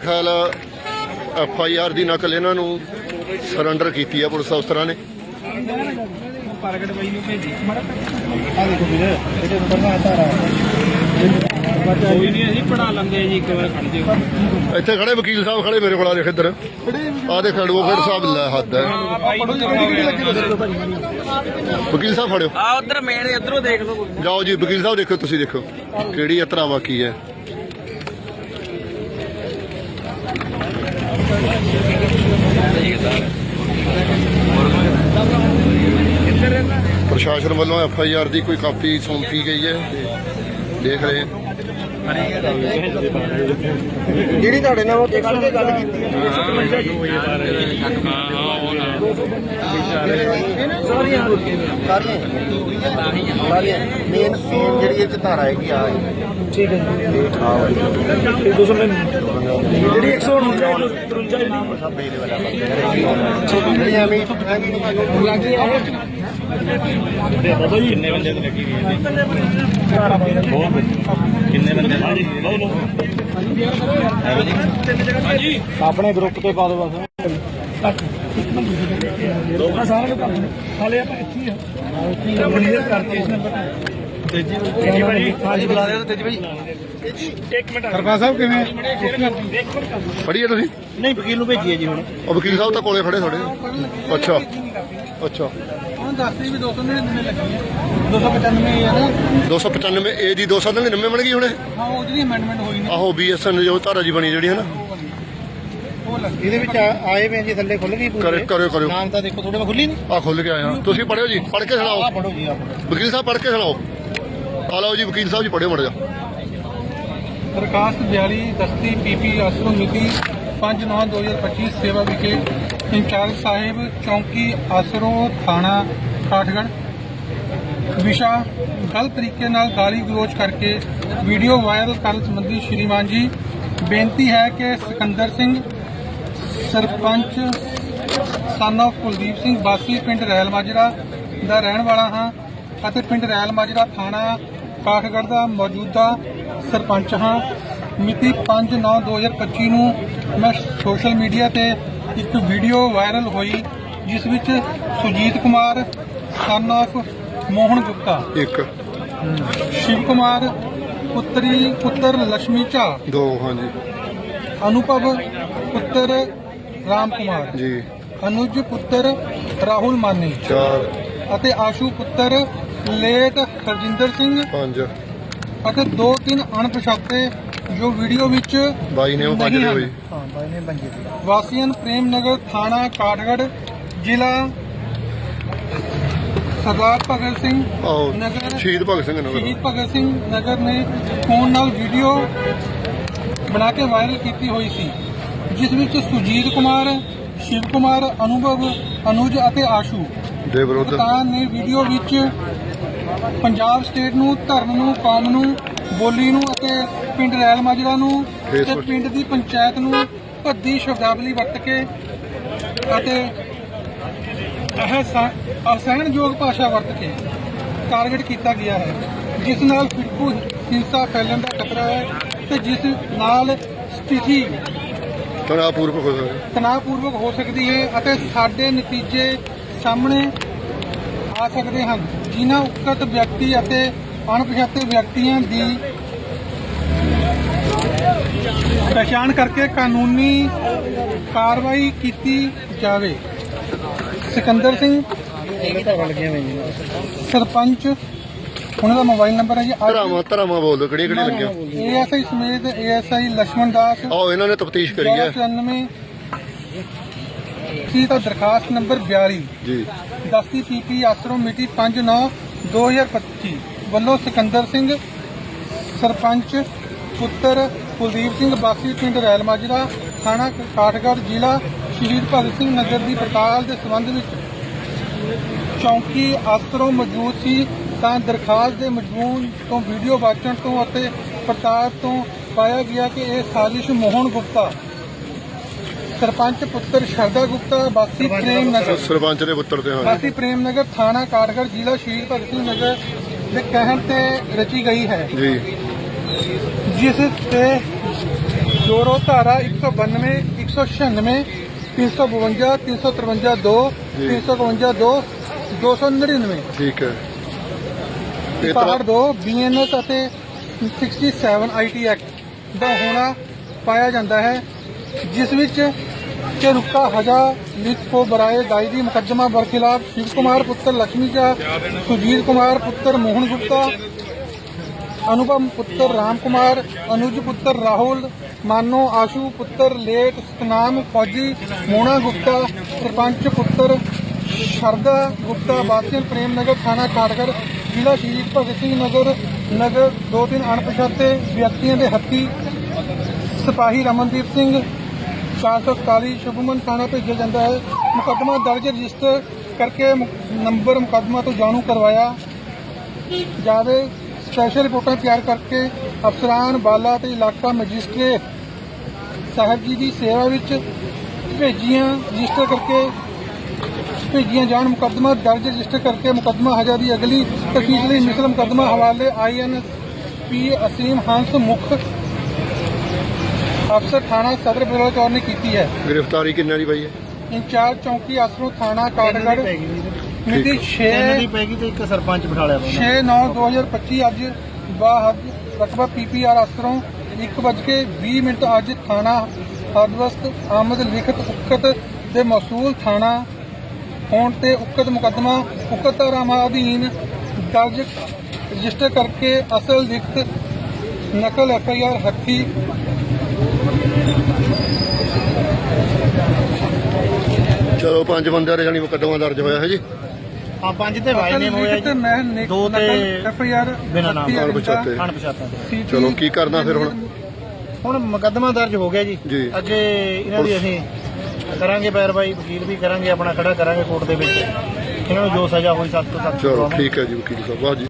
ਖਿਆਲ F I R ਦੀ ਨਕਲ ਇਹਨਾਂ ਨੂੰ ਸਰੈਂਡਰ ਕੀਤੀ ਆ ਪੁਲਿਸ ਅਫਸਰਾਂ ਨੇ। ਪ੍ਰਗਟ ਬਾਈ ਨੂੰ ਭੇਜੀ ਆ ਦੇਖੋ ਵੀਰ ਇਹਦੇ ਉੱਪਰ ਨਾ ਧਾਰਾ ਕੋਈ ਨਹੀਂ ਅਸੀਂ ਪੜਾ ਲੈਂਦੇ ਜੀ ਇੱਕ ਵਾਰ ਖੜ ਜਿਓ। ਇੱਥੇ ਖੜੇ ਵਕੀਲ ਸਾਹਿਬ ਖੜੇ ਮੇਰੇ ਕੋਲ ਆ ਦੇਖ ਇੱਧਰ। ਆ ਦੇਖ ਐਡਵੋਕੇਟ ਸਾਹਿਬ ਲੈ ਹੱਦ ਹੈ। ਵਕੀਲ ਸਾਹਿਬ ਫੜਿਓ ਆ ਉਧਰ ਮੇਨ ਉਧਰੋਂ ਦੇਖ ਲਓ। ਜਾਓ ਜੀ ਵਕੀਲ ਸਾਹਿਬ ਦੇਖੋ ਤੁਸੀਂ ਦੇਖੋ ਕਿਹੜੀ ਇਤਰਾਵਾ ਕੀ ਹੈ। ਪ੍ਰਸ਼ਾਸਨ ਵੱਲੋਂ ਐਫ ਆਈ ਆਰ ਦੀ ਕੋਈ ਕਾਪੀ ਸੌਂਪੀ ਗਈ ਹੈ? ਦੇਖ ਰਹੇ ਹਾਂ। ਜਿਹੜੀ ਤੁਹਾਡੇ ਨਾਲ ਉਹ ਟੈਕਸ ਤੇ ਗੱਲ ਕੀਤੀ ਹੈ। ਸਾਰੀਆਂ ਸਾਰੀਆਂ ਸਾਰੀਆਂ ਮੇਨ ਮੇਨ ਜਿਹੜੀ ਇਹ ਧਾਰਾ ਹੈਗੀ ਆ ਠੀਕ ਹੈ ਜੀ। ਇਹ 200 ਜਿਹੜੀ 153 ਜਿਹੜੀ ਸਭ ਬੇਲੇ ਵਾਲਾ ਜਿਹੜੀ ਐਵੇਂ ਹੈਗੀ ਨਹੀਂ ਲੱਗੀ ਬਾਬਾ ਜੀ? ਕਿੰਨੇ ਬੰਦੇ? ਲੱਗੀ ਹੋਈ ਹੈ ਕਿੰਨੇ ਬੰਦੇ ਹਾਂਜੀ ਹਾਂਜੀ। ਆਪਣੇ ਗਰੁੱਪ ਤੇ ਪਾ ਦੋ ਬਸ। ਲੋਕ ਆਪਣੇ ਹਾਲੇ ਆਪਾਂ ਇੱਥੇ ਹੀ ਆ। ਕਲੀਅਰ ਕਰਕੇ ਇਸ ਨੰਬਰ ਤੇਜੀ ਭਾਈ। ਹਾਂਜੀ ਬੁਲਾ ਲਿਆ ਤੇਜੀ ਭਾਈ। ਇੱਕ ਮਿੰਟ ਸਰਪੰਚ ਸਾਹਿਬ ਕਿਵੇਂ? ਫੜੀਏ ਤੁਸੀਂ? ਨਹੀਂ ਵਕੀਲ ਨੂੰ ਭੇਜੀਏ ਜੀ ਹੁਣ। ਉਹ ਵਕੀਲ ਸਾਹਿਬ ਤਾਂ ਕੋਲੇ ਖੜੇ ਤੁਹਾਡੇ ਅੱਛਾ। ਅੱਛਾ। ਹੁਣ ਦੱਸਦੀ ਵੀ 299 ਲੱਗੀ 295 ਹੈ ਨਾ। 295 ਏ ਦੀ 299 ਬਣ ਗਈ ਹੁਣੇ ਹਾਂ ਉਹ ਜਿਹੜੀ ਅਮੈਂਡਮੈਂਟ ਹੋਈ ਨਾ। ਆਹੋ ਬੀਐਸਐਨ ਜੋ ਧਾਰਾ ਜੀ ਬਣੀ ਜਿਹੜੀ ਹੈ ਨਾ। ਉਹ ਲੱਗੀ। ਇਹਦੇ ਵਿੱਚ ਆ- ਆਏ ਵੇ ਜੀ ਥੱਲੇ ਖੁੱਲ ਗਈ ਪੂਰੀ। ਕਰਿਓ ਕਰਿਓ ਕਰਿਓ। ਨਾਮ ਤਾਂ ਦੇਖੋ ਤੁਹਾਡੇ ਮੈਂ ਖੁੱਲੀ ਨਹੀਂ। ਆ ਖੁੱਲ ਕੇ ਆਇਆ। ਤੁਸੀਂ ਪੜਿਓ ਜੀ ਪੜ ਕੇ ਆ ਸੁਣਾਓ ਪੜੋ ਜੀ ਆ ਪੜੋ ਵਕੀਲ ਸਾਹਿਬ ਪੜ ਕੇ ਸੁਣਾਓ। ਆ ਲਓ ਜੀ ਵਕੀਲ ਸਾਹਿਬ ਜੀ ਪੜਿਓ ਮੜ ਜਾ ਦਰਖਾਸਤ 42 ਦਸਤੀ ਪੀਪੀ ਅਸਰੋ ਮਿਤੀ 5/9/2025 ਸੇਵਾ ਵਿਖੇ ਇੰਚਾਰਜ ਸਾਹਿਬ, ਚੌਂਕੀ ਅਸਰੋ ਥਾਣਾ ਕਾਠਗੜ੍ਹ। ਵਿਸ਼ਾ, ਗਲਤ ਤਰੀਕੇ ਨਾਲ ਗਾਲੀ ਗਲੋਚ ਕਰਕੇ ਵੀਡੀਓ ਵਾਇਰਲ ਕਰਨ ਸੰਬੰਧੀ ਸ਼੍ਰੀਮਾਨ ਜੀ, ਬੇਨਤੀ ਹੈ ਕਿ ਸਿਕੰਦਰ ਸਿੰਘ, ਸਰਪੰਚ ਸਨ of ਕੁਲਦੀਪ ਸਿੰਘ ਬਾਸੀ, ਪਿੰਡ ਰੈਲ ਮਾਜਰਾ ਦਾ ਰਹਿਣ ਵਾਲਾ ਹਾਂ ਅਤੇ ਪਿੰਡ ਰੈਲ ਮਾਜਰਾ, ਥਾਣਾ ਕਾਠਗੜ੍ਹ ਦਾ ਮੌਜੂਦਾ ਸਰਪੰਚ ਹਾਂ। ਮਿਤੀ 5/9/2025 ਨੂੰ ਮੈਂ ਸੋਸ਼ਲ ਮੀਡੀਆ ਤੇ ਇੱਕ ਵੀਡੀਓ ਵਾਇਰਲ ਹੋਈ ਜਿਸ ਵਿੱਚ ਸੁਜੀਤ ਕੁਮਾਰ ਸਨ of ਮੋਹਨ ਗੁਪਤਾ ਇੱਕ। ਸ਼ਿਵ ਕੁਮਾਰ ਪੁੱਤਰੀ ਪੁੱਤਰ ਲక్ష్ਮੀ ਝਾ ਦੋ ਹਾਂਜੀ। ਅਨੁਭਵ ਪੁੱਤਰ ਰਾਮ ਕੁਮਾਰ ਜੀ। ਅਨੁਜ ਪੁੱਤਰ ਰਾਹੁਲ ਮਾਨੀ ਚਾਰ। ਅਤੇ ਆਸ਼ੂ ਪੁੱਤਰ ਲੇਟ ਹਰਜਿੰਦਰ ਸਿੰਘ ਪੰਜ। ਅਤੇ ਦੋ ਤਿੰਨ ਅਣਪਛਾਤੇ ਜੋ ਵੀਡੀਓ ਵਿੱਚ ਬਾਈ ਨੇ ਉਹ ਨਹੀਂ ਦੇ ਹਨ। ਹੋਈ ਹਾਂ ਬਾਈ ਨੇ ਬੰਜੇ ਵਾਸੀਅਨ ਪ੍ਰੇਮ ਨਗਰ ਥਾਣਾ ਕਾਠਗੜ੍ਹ ਜ਼ਿਲ੍ਹਾ ਸਰਦਾਰ ਭਗਤ ਸਿੰਘ ਆਹੋ ਨਗਰ ਸ਼ਹੀਦ ਭਗਤ ਸਿੰਘ ਨਗਰ। ਸ਼ਹੀਦ ਭਗਤ ਸਿੰਘ ਨਗਰ ਨੇ ਫੋਨ ਨਾਲ ਵੀਡੀਓ ਬਣਾ ਕੇ ਵਾਇਰਲ ਕੀਤੀ ਹੋਈ ਸੀ ਜਿਸ ਵਿੱਚ ਸੁਜੀਤ ਕੁਮਾਰ ਸ਼ਿਵ ਕੁਮਾਰ ਅਨੁਭਵ ਅਨੁਜ ਅਤੇ ਆਸ਼ੂ ਦੇ ਵਿਰੁੱਧ। ਨੇ ਵੀਡੀਓ ਵਿੱਚ ਪੰਜਾਬ ਸਟੇਟ ਨੂੰ ਧਰਮ ਨੂੰ ਕੌਮ ਨੂੰ ਬੋਲੀ ਨੂੰ ਅਤੇ ਪਿੰਡ ਰੈਲ ਮਾਜਰਾ ਨੂੰ ਤੇ ਪਿੰਡ ਦੀ ਪੰਚਾਇਤ ਨੂੰ ਭੱਦੀ ਸ਼ਬਦਾਵਲੀ ਵਰਤ ਕੇ ਅਤੇ ਅਸਹਿਣਯੋਗ ਭਾਸ਼ਾ ਵਰਤ ਕੇ ਟਾਰਗੇਟ ਕੀਤਾ ਗਿਆ ਹੈ ਜਿਸ ਨਾਲ ਫਿਰਕੂ ਹਿੰਸਾ ਫੈਲਣ ਦਾ ਖਤਰਾ ਹੈ ਤੇ ਜਿਸ ਨਾਲ ਸਥਿਤੀ ਤਣਾਅ ਪੂਰਵਕ ਹੋ ਸਕਦਾ ਤਣਾਅਪੂਰਵਕ ਹੋ ਸਕਦੀ ਹੈ ਅਤੇ ਸਾਡੇ ਨਤੀਜੇ ਸਾਹਮਣੇ ਆ ਸਕਦੇ ਹਨ। ਜਿਨ੍ਹਾਂ ਉਕਤ ਵਿਅਕਤੀ ਅਤੇ ਅਣਪਛਾਤੇ ਵਿਅਕਤੀਆਂ ਦੀ ਪਛਾਣ ਕਰਕੇ ਕਾਨੂੰਨੀ ਕਾਰਵਾਈ ਕੀਤੀ ਜਾਵੇ। ਸਿਕੰਦਰ ਸਿੰਘ ਸਰਪੰਚ ਉਹਨਾਂ ਦਾ ਮੋਬਾਈਲ ਨੰਬਰ ਹੈ ਜੀ ਧਰਾਵਾਂ ਧਰਾਵਾਂ ਬੋਲ ਦੋ ਕਿਹੜੇ ਕਿਹੜੇ ਲੱਗਿਆ? ਏਐਸਆਈ ਸਮੇਤ ਏਐਸਆਈ ਲక్ష్మణ ਦਾਸ ਆਓ ਇਹਨਾਂ ਨੇ ਤਫਤੀਸ਼ ਕਰੀ ਹੈ ਸੀ ਤਾਂ ਦਰਖਾਸਤ ਨੰਬਰ 42 ਜੀ। ਦਸਤੀ ਪੀਪੀ ਆਸਰੋ ਮਿਤੀ 59 2025 ਵੱਲੋਂ ਸਿਕੰਦਰ ਸਿੰਘ ਸਰਪੰਚ ਪੁੱਤਰ ਕੁਲਦੀਪ ਸਿੰਘ ਬਾਸੀ ਪਿੰਡ ਰੈਲ ਮਾਜਰਾ ਥਾਣਾ ਕਾਠਗੜ੍ਹ ਜ਼ਿਲ੍ਹਾ ਸ਼ਹੀਦ ਭਗਤ ਸਿੰਘ ਨਗਰ ਦੀ ਪੜਤਾਲ ਦੇ ਸੰਬੰਧ ਵਿੱਚ ਚੌਂਕੀ ਆਸਰੋ ਮੌਜੂਦ ਸੀ। ਤਾਂ ਦਰਖਾਸਤ ਦੇ ਮਜ਼ਮੂਨ ਤੋਂ ਵੀਡੀਓ ਵਾਚਣ ਤੋਂ ਅਤੇ ਪੜਤਾਲ ਤੋਂ ਪਾਇਆ ਗਿਆ ਕਿ ਇਹ ਸਾਜ਼ਿਸ਼ ਮੋਹਨ ਗੁਪਤਾ ਸਰਪੰਚ ਪੁੱਤਰ ਸ਼ਰਦਾ ਗੁਪਤਾ ਬਾਸੀ ਪ੍ਰੇਮ ਨਗਰ। ਸਰਪੰਚ ਦੇ ਪੁੱਤਰ ਤੇ ਹਾਂ। ਵਾਸੀ ਪ੍ਰੇਮ ਨਗਰ ਥਾਣਾ ਕਾਠਗੜ੍ਹ ਜ਼ਿਲ੍ਹਾ ਸ਼ਹੀਦ ਭਗਤ ਸਿੰਘ ਨਗਰ ਦੇ ਕਹਿਣ ਤੇ ਰਚੀ ਗਈ ਹੈ। ਜੀ। ਜਿਸ ਤੇ ਜੋਰੋ ਧਾਰਾ 192 196 352 353 2 ਜੀ। 352 2 299 ਠੀਕ ਹੈ। ਇਹ ਪਹਾੜ ਤਰ੍ਹਾਂ 2 ਬੀਐਨਐਸ ਅਤੇ 67 ਆਈਟੀ ਐਕਟ ਦਾ ਹੋਣਾ ਪਾਇਆ ਜਾਂਦਾ ਹੈ। ਜਿਸ ਵਿੱਚ ਚਰੁਕਾ ਹਜਾ, ਮ੍ਰਿਤ ਕੋ ਬਰਾਏ ਦਾਇਰੀ ਮੁਕੱਦਮਾ ਬਰਖਿਲਾਫ ਸ਼ਿਵ ਕੁਮਾਰ ਪੁੱਤਰ ਲక్ష్ਮੀ ਕਾ, ਸੁਜੀਤ ਕੁਮਾਰ ਪੁੱਤਰ ਮੋਹਨ ਗੁਪਤਾ, ਅਨੁਪਮ ਪੁੱਤਰ ਰਾਮ ਕੁਮਾਰ, ਅਨੁਜ ਪੁੱਤਰ ਰਾਹੁਲ, ਮਾਨੋ ਆਸ਼ੂ ਪੁੱਤਰ ਲੇਟ, ਸਤਨਾਮ ਫੌਜੀ ਮੋਣਾ ਗੁਪਤਾ, ਸਰਪੰਚ ਪੁੱਤਰ ਸ਼ਰਦਾ ਗੁਪਤਾ ਬਾਸੀਲ ਪ੍ਰੇਮ ਨਗਰ, ਥਾਣਾ ਕਾਟਗੜ ਜ਼ਿਲ੍ਹਾ ਸ਼ਹੀਦ ਭਗਤ ਸਿੰਘ ਨਗਰ ਨਗਰ ਦੋ ਤਿੰਨ ਅਣਪਛਾਤੇ ਵਿਅਕਤੀਆਂ ਦੇ ਹੱਥੀ ਸਿਪਾਹੀ ਰਮਨਦੀਪ ਸਿੰਘ 441 ਸ਼ੁਭਮਨ ਥਾਣਾ ਭੇਜਿਆ ਜਾਂਦਾ ਹੈ। ਮੁਕੱਦਮਾ ਦਰਜ ਰਜਿਸਟਰ ਕਰਕੇ ਨੰਬਰ ਮੁਕੱਦਮਾ ਤੋਂ ਜਾਣੂ ਕਰਵਾਇਆ ਜਾਵੇ। ਸਪੈਸ਼ਲ ਰਿਪੋਰਟਾਂ ਤਿਆਰ ਕਰਕੇ ਅਫਸਰਾਨ, ਬਾਲਾ ਤੇ ਇਲਾਕਾ ਮੈਜਿਸਟ੍ਰੇਟ ਸਾਹਿਬ ਜੀ ਦੀ ਸੇਵਾ ਵਿੱਚ ਭੇਜੀਆਂ, ਰਜਿਸਟਰ ਕਰਕੇ ਭੇਜੀਆਂ ਜਾਣ। ਮੁਕੱਦਮਾ ਦਰਜ ਰਜਿਸਟਰ ਕਰਕੇ ਮੁਕੱਦਮਾ ਹਜਾ ਦੀ ਅਗਲੀ ਤਫਤੀਸ਼ ਲਈ ਮਿਸਲ ਮੁਕੱਦਮਾ ਹਵਾਲੇ ਆਈਐਨ ਪੀ ਅਸੀਮ ਹੰਸ ਮੁਖ ਅਫਸਰ ਥਾਣਾ ਸਦਰ ਬਲੋਚੌਰ ਨੇ ਕੀਤੀ ਹੈ। ਗ੍ਰਿਫਤਾਰੀ ਕਿੰਨਾਂ ਦੀ ਪਈ ਹੈ? ਇੰਚਾਰਜ ਚੌਂਕੀ ਅਸਰੋ ਥਾਣਾ ਕਾਟਗੜ ਮਿਤੀ 6 ਇਹਨਾਂ ਦੀ ਪੈਗੀ ਤੇ ਇੱਕ ਸਰਪੰਚ ਬਿਠਾ ਲਿਆ ਵਾ 6-9-2025 ਅੱਜ ਬਾਹਦ ਰਕਬਾ ਪੀਪੀਆਰ ਅਸਰੋਂ 1:20 ਮਿੰਟ ਅੱਜ ਥਾਣਾ ਹਰਦਵਸਤ ਆਮਦ ਲਿਖਤ ਉਕਤ ਦੇ ਮਸੂਲ ਥਾਣਾ ਹੋਣ ਤੇ ਉਕਤ ਮੁਕੱਦਮਾ ਉਕਤ ਧਾਰਾਵਾਂ ਅਧੀਨ ਦਰਜ ਰਜਿਸਟਰ ਕਰਕੇ ਅਸਲ ਲਿਖਤ ਨਕਲ ਐਫਆਈਆਰ ਹੱਥੀ ਚਲੋ ਪੰਜ ਬੰਦਿਆਂ ਦੇ ਜਾਨੀ ਮੁਕੱਦਮਾ ਦਰਜ ਹੋਇਆ ਹੈ ਜੀ? ਆ ਪੰਜ ਤੇ ਵਾਈ ਨੇਮ ਹੋਇਆ ਜੀ। ਮੈਂ ਦੋ ਤੇ ਨਕਲ ਐਫਆਈਆਰ ਬਿਨਾਂ ਨਾਮ ਪਛਾਤੇ। ਅਣਪਛਾਤਾ। ਤੇ CT ਚਲੋ, ਕੀ ਕਰਨਾ ਫਿਰ ਹੁਣ? ਹੁਣ ਮੁਕੱਦਮਾ ਦਰਜ ਹੋ ਗਿਆ ਜੀ। ਜੀ। ਅੱਗੇ ਇਹਨਾਂ ਦੀ ਅਸੀਂ ਕਰਾਂਗੇ ਪੈਰਵਾਈ ਵਕੀਲ ਵੀ ਕਰਾਂਗੇ ਆਪਣਾ ਖੜਾ ਕਰਾਂਗੇ ਕੋਰਟ ਦੇ ਵਿੱਚ। ਇਹਨਾਂ ਨੂੰ ਜੋ ਸਜ਼ਾ ਹੋਈ ਸਖਤ ਤੋਂ ਸਖਤ ਚਲੋ ਠੀਕ ਹੈ ਜੀ ਵਕੀਲ ਸਾਹਿਬ ਵਾਹ ਜੀ।